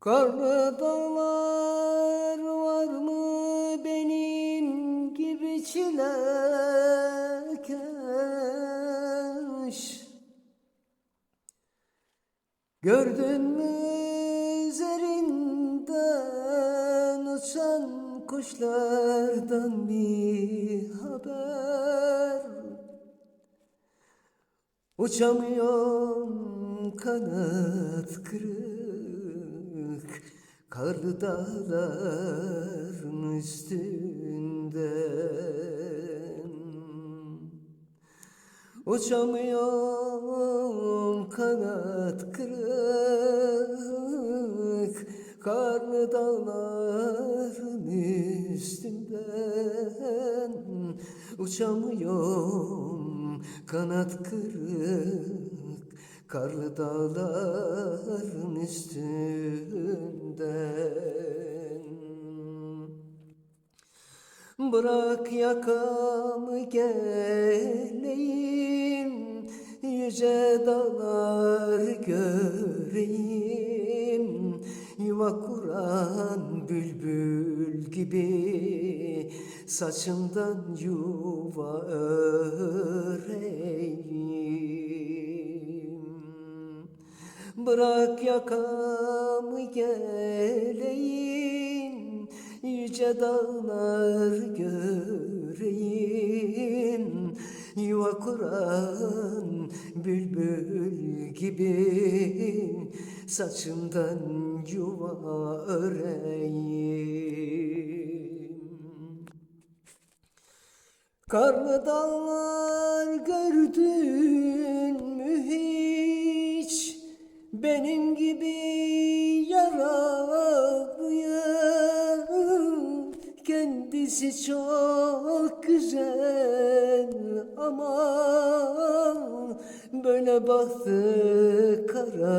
Karlı dağlar var mı benim gibi çilekeş? Gördün mü üzerinden uçan kuşlardan bir haber? Uçamıyorum kanat kırık Karlı dağların üstünden Uçamıyorum kanat kırık Karlı dağların üstünden Uçamıyorum kanat kırık Karlı dağların üstünden. Bırak yakamı geleyim Yüce dağlar göreyim. Yuva kuran bülbül gibi Saçından yuva öreyim Bırak yakamı geleyim Yüce dağlar göreyim. Yuva kuran bülbül gibi Saçımdan yuva öreyim. Karlı dağlar gördün mü hiç Benim gibi yaralıyı Kendisi çok güzel ama Böyle bahtı karalıyım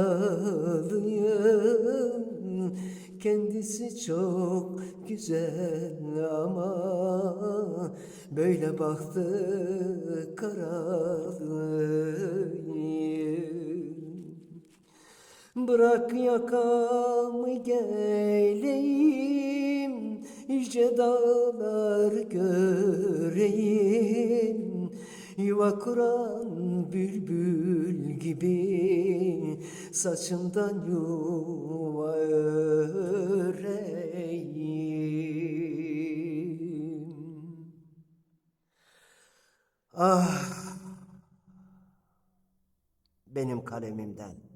Kendisi çok güzel ama Böyle bahtı karalıyım Bırak yakamı geleyim Yüce dağlar göreyim. Yuva kuran bülbül gibi Saçımdan yuva öreyim. Ah benim kalemimden